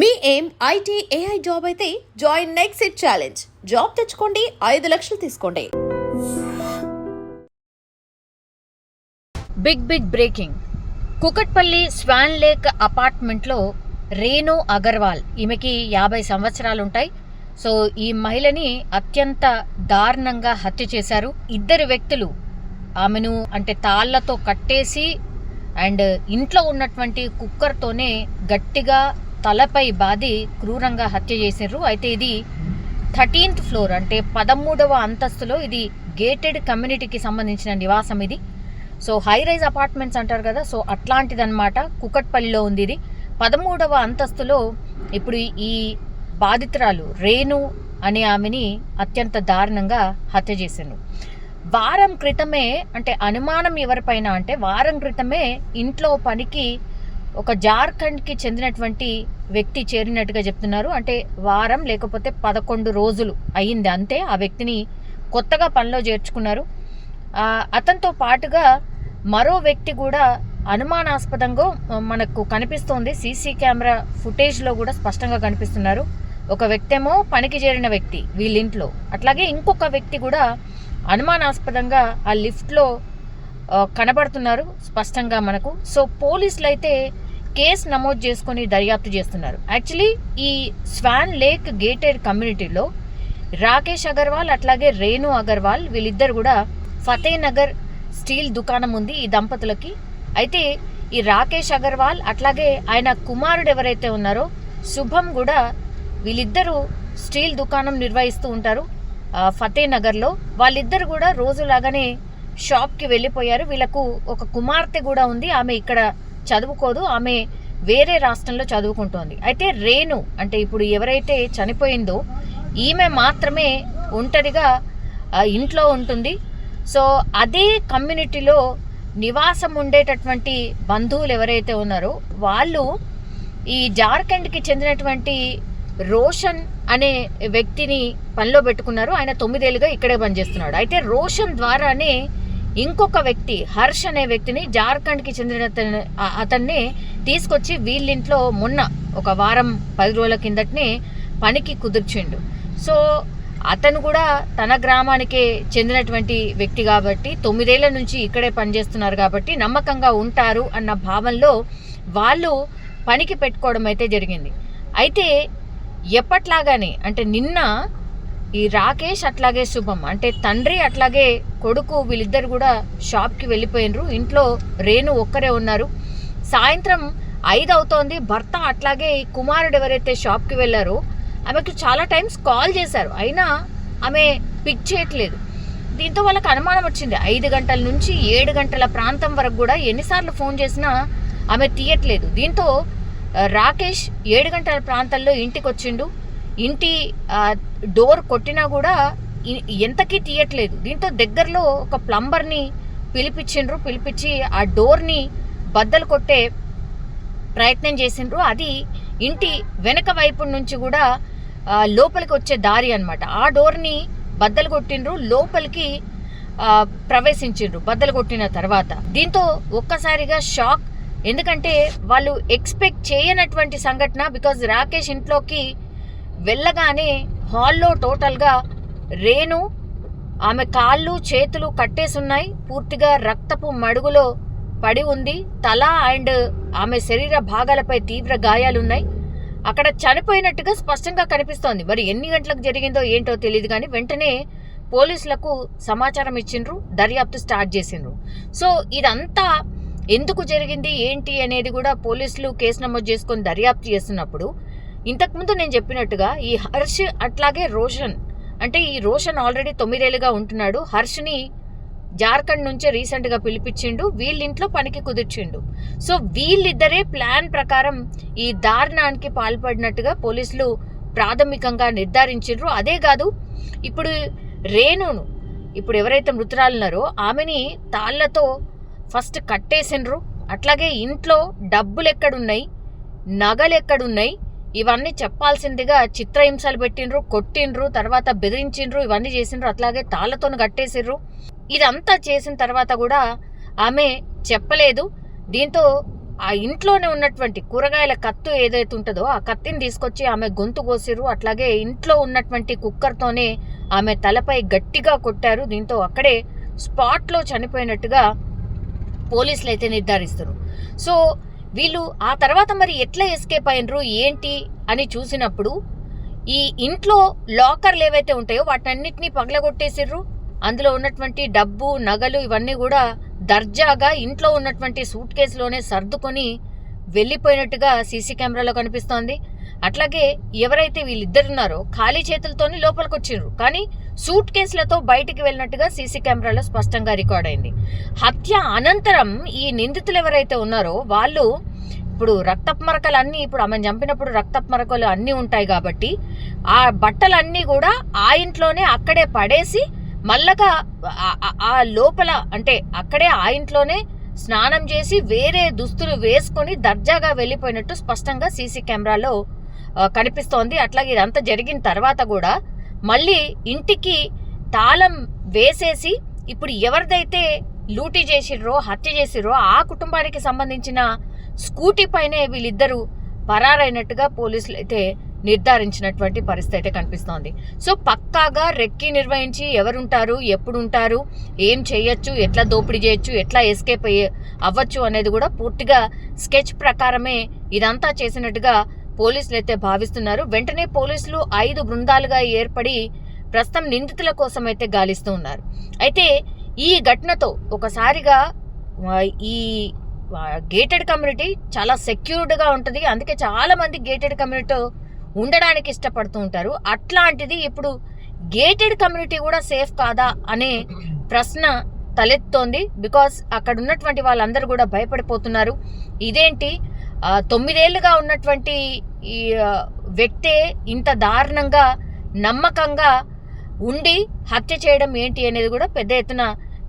మీ ఏం IT AI job అయితే join next it challenge. Job తెచ్చుకోండి ఐదు లక్షలు తీసుకోండి. Big big breaking. Kukatpally swan lake అపార్ట్మెంట్లో రేణు అగర్వాల్. ఈమెకి యాభై సంవత్సరాలు ఉంటాయి సో ఈ మహిళని అత్యంత దారుణంగా హత్య చేశారు. ఇద్దరు వ్యక్తులు ఆమెను అంటే తాళ్ళతో కట్టేసి అండ్ ఇంట్లో ఉన్నటువంటి కుక్కర్తోనే గట్టిగా తలపై బాది క్రూరంగా హత్య చేశారు అయితే ఇది థర్టీన్త్ ఫ్లోర్ అంటే పదమూడవ అంతస్తులో ఇది గేటెడ్ కమ్యూనిటీకి సంబంధించిన నివాసం ఇది. సో హై రైజ్ అపార్ట్మెంట్స్ అంటారు కదా సో అట్లాంటిదన్నమాట కుకట్పల్లిలో ఉంది ఇది. పదమూడవ అంతస్తులో ఇప్పుడు ఈ బాధితురాలు రేణు అనే ఆమెని అత్యంత దారుణంగా హత్య చేశాను వారం క్రితమే అంటే అనుమానం ఎవరిపైన అంటే వారం క్రితమే ఇంట్లో పనికి ఒక జార్ఖండ్కి చెందినటువంటి వ్యక్తి చేరినట్టుగా చెప్తున్నారు. అంటే వారం లేకపోతే పదకొండు రోజులు అయ్యింది అంతే. ఆ వ్యక్తిని కొత్తగా పనిలో చేర్చుకున్నారు. అతనితో పాటుగా మరో వ్యక్తి కూడా అనుమానాస్పదంగా మనకు కనిపిస్తోంది. సీసీ కెమెరా ఫుటేజ్లో కూడా స్పష్టంగా కనిపిస్తున్నారు. ఒక వ్యక్తి ఏమో పనికి చేరిన వ్యక్తి వీళ్ళింట్లో. అట్లాగే ఇంకొక వ్యక్తి కూడా అనుమానాస్పదంగా ఆ లిఫ్ట్లో కనబడుతున్నారు స్పష్టంగా మనకు. సో పోలీసులు అయితే కేసు నమోదు చేసుకొని దర్యాప్తు చేస్తున్నారు. యాక్చువల్లీ ఈ స్వాన్ లేక్ గేటెడ్ కమ్యూనిటీలో రాకేష్ అగర్వాల్ అట్లాగే రేణు అగర్వాల్ వీళ్ళిద్దరు కూడా ఫతేనగర్ స్టీల్ దుకాణం ఉంది ఈ దంపతులకి. అయితే ఈ రాకేష్ అగర్వాల్ అట్లాగే ఆయన కుమారుడు ఎవరైతే ఉన్నారో శుభం కూడా వీళ్ళిద్దరూ స్టీల్ దుకాణం నిర్వహిస్తూ ఉంటారు. ఫతేనగర్లో నగర్లో వాళ్ళిద్దరు కూడా రోజులాగానే షాప్కి వెళ్ళిపోయారు. వీళ్ళకు ఒక కుమార్తె కూడా ఉంది. ఆమె ఇక్కడ చదువుకోదు. ఆమె వేరే రాష్ట్రంలో చదువుకుంటోంది. అయితే రేణు అంటే ఇప్పుడు ఎవరైతే చనిపోయిందో ఈమె మాత్రమే ఒంటరిగా ఇంట్లో ఉంటుంది. సో అదే కమ్యూనిటీలో నివాసం ఉండేటటువంటి బంధువులు ఎవరైతే ఉన్నారో వాళ్ళు ఈ జార్ఖండ్కి చెందినటువంటి రోషన్ అనే వ్యక్తిని పనిలో పెట్టుకున్నారు. ఆయన తొమ్మిదేళ్ళుగా ఇక్కడే పనిచేస్తున్నాడు. అయితే రోషన్ ద్వారానే ఇంకొక వ్యక్తి హర్ష్ అనే వ్యక్తిని జార్ఖండ్కి చెందిన అతన్ని- తీసుకొచ్చి వీళ్ళింట్లో మొన్న ఒక వారం పది రోజుల కిందటనే పనికి కుదిర్చిండు. సో అతను కూడా తన గ్రామానికే చెందినటువంటి వ్యక్తి కాబట్టి తొమ్మిదేళ్ళ నుంచి ఇక్కడే పనిచేస్తున్నారు కాబట్టి నమ్మకంగా ఉంటారు అన్న భావంలో వాళ్ళు పనికి పెట్టుకోవడం అయితే జరిగింది. అయితే ఎప్పట్లాగానే అంటే నిన్న ఈ రాకేష్ అట్లాగే శుభం అంటే తండ్రి అట్లాగే కొడుకు వీళ్ళిద్దరు కూడా షాప్కి వెళ్ళిపోయినరు. ఇంట్లో రేణు ఒక్కరే ఉన్నారు. సాయంత్రం ఐదు అవుతోంది. భర్త అట్లాగే కుమారుడు ఎవరైతే షాప్కి వెళ్ళారో ఆమెకు చాలా టైమ్స్ కాల్ చేశారు. అయినా ఆమె పిక్ చేయట్లేదు. దీంతో వాళ్ళకి అనుమానం వచ్చింది. ఐదు గంటల నుంచి ఏడు గంటల ప్రాంతం వరకు కూడా ఎన్నిసార్లు ఫోన్ చేసినా ఆమె తీయట్లేదు. దీంతో రాకేష్ ఏడు గంటల ప్రాంతంలో ఇంటికి వచ్చిండు ఇంటి డోర్ కొట్టినా కూడా ఎంతకీ తీయట్లేదు. దీంతో దగ్గరలో ఒక ప్లంబర్ని పిలిపించిండ్రు పిలిపించి ఆ డోర్ని బద్దలు కొట్టే ప్రయత్నం చేసిండ్రు. అది ఇంటి వెనక వైపు నుంచి కూడా లోపలికి వచ్చే దారి అన్నమాట. ఆ డోర్ని బద్దలు కొట్టిండ్రు లోపలికి ప్రవేశించిండ్రు బద్దలు కొట్టిన తర్వాత. దీంతో ఒక్కసారిగా షాక్. ఎందుకంటే వాళ్ళు ఎక్స్పెక్ట్ చేయనటువంటి సంఘటన బికాజ్ రాకేష్ ఇంట్లోకి వెళ్ళగానే హాల్లో టోటల్గా రేణు ఆమె కాళ్ళు చేతులు కట్టేసున్నాయి. పూర్తిగా రక్తపు మడుగులో పడి ఉంది. తల అండ్ ఆమె శరీర భాగాలపై తీవ్ర గాయాలున్నాయి. అక్కడ చనిపోయినట్టుగా స్పష్టంగా కనిపిస్తోంది. మరి ఎన్ని గంటలకు జరిగిందో ఏంటో తెలియదు కానీ వెంటనే పోలీసులకు సమాచారం ఇచ్చిండ్రు. దర్యాప్తు స్టార్ట్ చేసిండ్రు. సో ఇదంతా ఎందుకు జరిగింది? ఏంటి అనేది కూడా పోలీసులు కేసు నమోదు చేసుకొని దర్యాప్తు చేస్తున్నప్పుడు ఇంతకుముందు నేను చెప్పినట్టుగా ఈ హర్ష్ అట్లాగే రోషన్ అంటే ఈ రోషన్ ఆల్రెడీ తొమ్మిదేళ్ళుగా ఉంటున్నాడు. హర్ష్ని జార్ఖండ్ నుంచే రీసెంట్గా పిలిపించిండు. వీళ్ళింట్లో పనికి కుదిర్చిండు. సో వీళ్ళిద్దరే ప్లాన్ ప్రకారం ఈ దారుణానికి పాల్పడినట్టుగా పోలీసులు ప్రాథమికంగా నిర్ధారించిండ్రు. అదే కాదు ఇప్పుడు రేణును ఇప్పుడు ఎవరైతే మృతురాలున్నారో ఆమెని తాళ్ళతో ఫస్ట్ కట్టేసిండ్రు. అట్లాగే ఇంట్లో డబ్బులు ఎక్కడున్నాయి నగలు ఎక్కడున్నాయి ఇవన్నీ చెప్పాల్సిందిగా చిత్రహింసలు పెట్టిండ్రు కొట్టిండ్రు తర్వాత బెదిరించిండ్రు ఇవన్నీ చేసిండ్రు అట్లాగే తాళ్ళతో కట్టేసిండ్రు ఇదంతా చేసిన తర్వాత కూడా ఆమె చెప్పలేదు. దీంతో ఆ ఇంట్లోనే ఉన్నటువంటి కూరగాయల కత్తు ఏదైతే ఉంటుందో ఆ కత్తిని తీసుకొచ్చి ఆమె గొంతు కోసిరు అట్లాగే ఇంట్లో ఉన్నటువంటి కుక్కర్తోనే ఆమె తలపై గట్టిగా కొట్టారు. దీంతో అక్కడే స్పాట్లో చనిపోయినట్టుగా పోలీసులు అయితే నిర్ధారిస్తారు. సో వీళ్ళు ఆ తర్వాత మరి ఎట్లా ఎస్కేప్ అయినరు ఏంటి అని చూసినప్పుడు ఈ ఇంట్లో లాకర్లు ఏవైతే ఉంటాయో వాటన్నిటిని పగలగొట్టేసిర్రు. అందులో ఉన్నటువంటి డబ్బు నగలు ఇవన్నీ కూడా దర్జాగా ఇంట్లో ఉన్నటువంటి సూట్ కేసులోనే సర్దుకొని వెళ్ళిపోయినట్టుగా సీసీ కెమెరాలో కనిపిస్తోంది. అట్లాగే ఎవరైతే వీళ్ళిద్దరున్నారో ఖాళీ చేతులతోనే లోపలికి వచ్చిర్రు కానీ సూట్ కేసులతో బయటికి వెళ్ళినట్టుగా సీసీ కెమెరాలో స్పష్టంగా రికార్డ్ అయింది. హత్య అనంతరం ఈ నిందితులు ఎవరైతే ఉన్నారో వాళ్ళు ఇప్పుడు రక్తపు మరకలు అన్నీ ఇప్పుడు ఆమె చంపినప్పుడు రక్తపు మరకలు అన్నీ ఉంటాయి కాబట్టి ఆ బట్టలన్నీ కూడా ఆ ఇంట్లోనే అక్కడే పడేసి మళ్ళగా ఆ- లోపల అంటే అక్కడే ఆ ఇంట్లోనే స్నానం చేసి వేరే దుస్తులు వేసుకొని దర్జాగా వెళ్ళిపోయినట్టు స్పష్టంగా సీసీ కెమెరాలో కనిపిస్తోంది. అట్లాగే ఇదంతా జరిగిన తర్వాత కూడా మళ్ళీ ఇంటికి తాళం వేసేసి ఇప్పుడు ఎవరిదైతే లూటీ చేసిర్రో హత్య చేసిర్రో ఆ కుటుంబానికి సంబంధించిన స్కూటీ పైనే వీళ్ళిద్దరూ పరారైనట్టుగా పోలీసులు అయితే నిర్ధారించినటువంటి పరిస్థితి అయితే కనిపిస్తోంది. సో పక్కాగా రెక్కి నిర్వహించి ఎవరుంటారు ఎప్పుడు ఉంటారు ఏం చేయొచ్చు ఎట్లా దోపిడీ చేయొచ్చు ఎట్లా ఎస్కేప్ అయ్యే అవ్వచ్చు అనేది కూడా పూర్తిగా స్కెచ్ ప్రకారమే ఇదంతా చేసినట్టుగా పోలీసులు అయితే భావిస్తున్నారు. వెంటనే పోలీసులు ఐదు బృందాలుగా ఏర్పడి ప్రస్తుతం నిందితుల కోసం అయితే గాలిస్తూ ఉన్నారు. అయితే ఈ ఘటనతో ఒకసారిగా ఈ గేటెడ్ కమ్యూనిటీ చాలా సెక్యూర్డ్గా ఉంటుంది. అందుకే చాలామంది గేటెడ్ కమ్యూనిటీ ఉండడానికి ఇష్టపడుతూ ఉంటారు. అట్లాంటిది ఇప్పుడు గేటెడ్ కమ్యూనిటీ కూడా సేఫ్ కాదా అనే ప్రశ్న తలెత్తోంది. బికాస్ అక్కడ ఉన్నటువంటి వాళ్ళందరూ కూడా భయపడిపోతున్నారు. ఇదేంటి? తొమ్మిదేళ్ళుగా ఉన్నటువంటి ఈ వ్యక్తే ఇంత దారుణంగా నమ్మకంగా ఉండి హత్య చేయడం ఏంటి అనేది కూడా పెద్ద ఎత్తున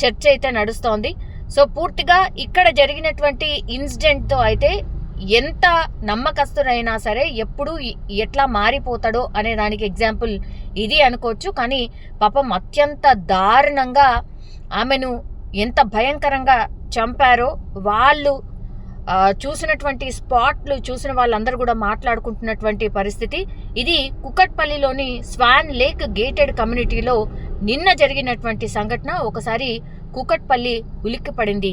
చర్చ అయితే నడుస్తోంది. సో పూర్తిగా ఇక్కడ జరిగినటువంటి ఇన్సిడెంట్తో అయితే ఎంత నమ్మకస్తుడైనా సరే ఎప్పుడు ఎట్లా మారిపోతాడో అనే దానికి ఎగ్జాంపుల్ ఇది అనుకోవచ్చు. కానీ పాపం అత్యంత దారుణంగా ఆమెను ఎంత భయంకరంగా చంపారో వాళ్ళు చూసినటువంటి స్పాట్లు చూసిన వాళ్ళందరూ కూడా మాట్లాడుకుంటున్నటువంటి పరిస్థితి. ఇది కుకట్పల్లిలోని స్వాన్ లేక్ గేటెడ్ కమ్యూనిటీలో నిన్న జరిగినటువంటి సంఘటన. ఒకసారి కుకట్పల్లి ఉలిక్కిపడింది.